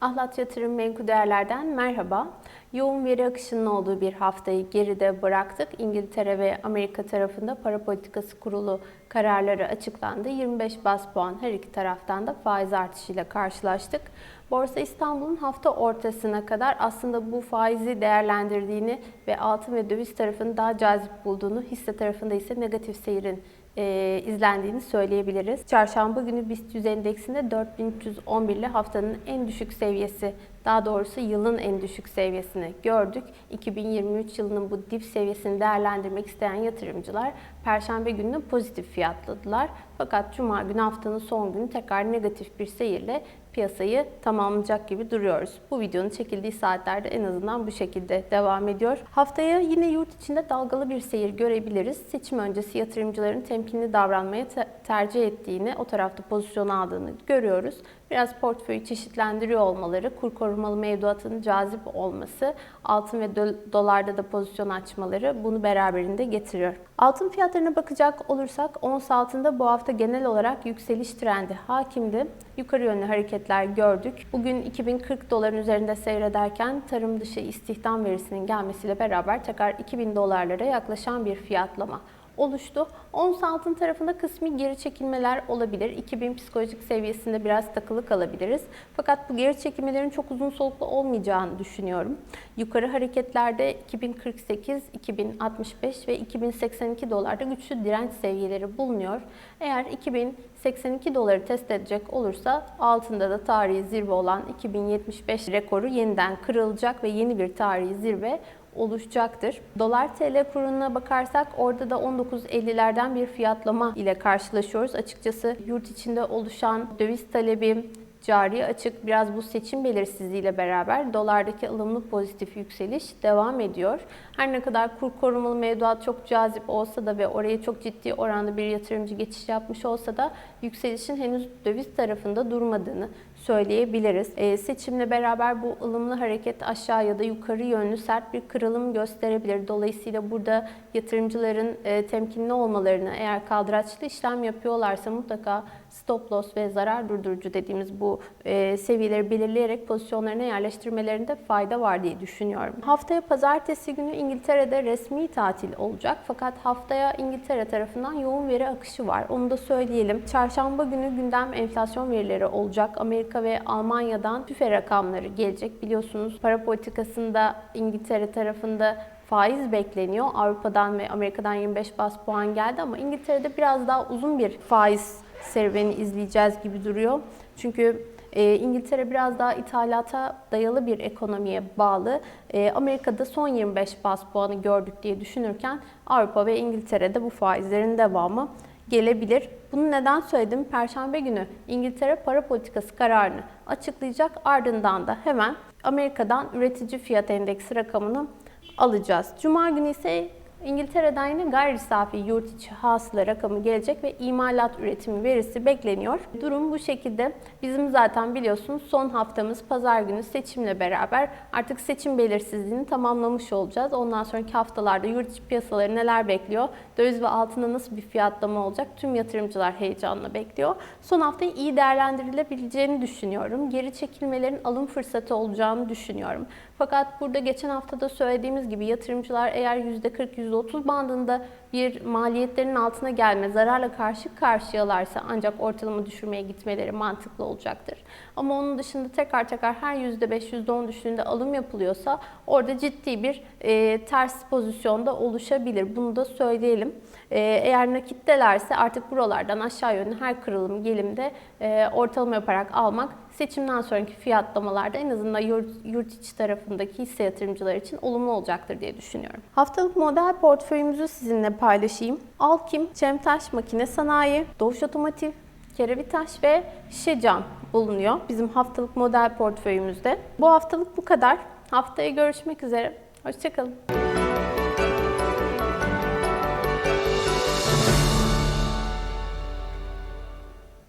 Ahlat Yatırım Menkul Değerler'den merhaba. Yoğun veri akışının olduğu bir haftayı geride bıraktık. İngiltere ve Amerika tarafında para politikası kurulu kararları açıklandı. 25 bas puan her iki taraftan da faiz artışıyla karşılaştık. Borsa İstanbul'un hafta ortasına kadar aslında bu faizi değerlendirdiğini ve altın ve döviz tarafını daha cazip bulduğunu, hisse tarafında ise negatif seyrin e, izlendiğini söyleyebiliriz. Çarşamba günü BIST 100 endeksinde 4311 ile haftanın en düşük seviyesi, daha doğrusu yılın en düşük seviyesini gördük. 2023 yılının bu dip seviyesini değerlendirmek isteyen yatırımcılar Perşembe gününü pozitif fiyatladılar. Fakat Cuma günü haftanın son günü tekrar negatif bir seyirle piyasayı tamamlayacak gibi duruyoruz. Bu videonun çekildiği saatlerde en azından bu şekilde devam ediyor. Haftaya yine yurt içinde dalgalı bir seyir görebiliriz. Seçim öncesi yatırımcıların temkinli davranmaya te- tercih ettiğini, o tarafta pozisyon aldığını görüyoruz. Biraz portföyü çeşitlendiriyor olmaları, kur korumalı mevduatın cazip olması, altın ve do- dolarda da pozisyon açmaları bunu beraberinde getiriyor. Altın fiyatlarına bakacak olursak ons altında bu hafta genel olarak yükseliş trendi hakimdi. Yukarı yönlü hareketler gördük. Bugün 2040 doların üzerinde seyrederken tarım dışı istihdam verisinin gelmesiyle beraber tekrar 2000 dolarlara yaklaşan bir fiyatlama oluştu. Ons altın tarafında kısmi geri çekilmeler olabilir. 2000 psikolojik seviyesinde biraz takılı kalabiliriz. Fakat bu geri çekilmelerin çok uzun soluklu olmayacağını düşünüyorum. Yukarı hareketlerde 2048, 2065 ve 2082 dolarda güçlü direnç seviyeleri bulunuyor. Eğer 2082 doları test edecek olursa altında da tarihi zirve olan 2075 rekoru yeniden kırılacak ve yeni bir tarihi zirve oluşacaktır. Dolar TL kuruna bakarsak orada da 19.50'lerden bir fiyatlama ile karşılaşıyoruz. Açıkçası yurt içinde oluşan döviz talebi, cari açık biraz bu seçim belirsizliğiyle beraber dolardaki ılımlı pozitif yükseliş devam ediyor. Her ne kadar kur korumalı mevduat çok cazip olsa da ve oraya çok ciddi oranda bir yatırımcı geçiş yapmış olsa da yükselişin henüz döviz tarafında durmadığını söyleyebiliriz. E, seçimle beraber bu ılımlı hareket aşağı ya da yukarı yönlü sert bir kırılım gösterebilir. Dolayısıyla burada yatırımcıların e, temkinli olmalarını eğer kaldıraçlı işlem yapıyorlarsa mutlaka stop loss ve zarar durdurucu dediğimiz bu e, seviyeleri belirleyerek pozisyonlarına yerleştirmelerinde fayda var diye düşünüyorum. Haftaya pazartesi günü İngiltere'de resmi tatil olacak. Fakat haftaya İngiltere tarafından yoğun veri akışı var. Onu da söyleyelim. Çarşamba günü gündem enflasyon verileri olacak. Amerika ve Almanya'dan tüfe rakamları gelecek. Biliyorsunuz para politikasında İngiltere tarafında faiz bekleniyor. Avrupa'dan ve Amerika'dan 25 bas puan geldi ama İngiltere'de biraz daha uzun bir faiz serüveni izleyeceğiz gibi duruyor. Çünkü e, İngiltere biraz daha ithalata dayalı bir ekonomiye bağlı. E, Amerika'da son 25 bas puanı gördük diye düşünürken Avrupa ve İngiltere'de bu faizlerin devamı gelebilir. Bunu neden söyledim? Perşembe günü İngiltere para politikası kararını açıklayacak. Ardından da hemen Amerika'dan üretici fiyat endeksi rakamını alacağız. Cuma günü ise İngiltere'den yine gayri safi yurt içi hasıla rakamı gelecek ve imalat üretimi verisi bekleniyor. Durum bu şekilde. Bizim zaten biliyorsunuz son haftamız pazar günü seçimle beraber artık seçim belirsizliğini tamamlamış olacağız. Ondan sonraki haftalarda yurt içi piyasaları neler bekliyor? Döviz ve altında nasıl bir fiyatlama olacak? Tüm yatırımcılar heyecanla bekliyor. Son haftayı iyi değerlendirilebileceğini düşünüyorum. Geri çekilmelerin alım fırsatı olacağını düşünüyorum. Fakat burada geçen hafta da söylediğimiz gibi yatırımcılar eğer %40, %30 bandında bir maliyetlerin altına gelme, zararla karşı karşıyalarsa ancak ortalama düşürmeye gitmeleri mantıklı olacaktır. Ama onun dışında tekrar tekrar her %5, %10 düştüğünde alım yapılıyorsa orada ciddi bir e, ters pozisyonda oluşabilir. Bunu da söyleyelim. E, eğer nakittelerse artık buralardan aşağı yönlü her kırılım gelimde e, ortalama yaparak almak seçimden sonraki fiyatlamalarda en azından yurt, yurt içi tarafındaki hisse yatırımcılar için olumlu olacaktır diye düşünüyorum. Haftalık model portföyümüzü sizinle paylaşayım. Alkim, Cemtaş Makine Sanayi, Doğuş Otomotiv, Kerevitaş ve Şişecam bulunuyor bizim haftalık model portföyümüzde. Bu haftalık bu kadar. Haftaya görüşmek üzere. Hoşçakalın.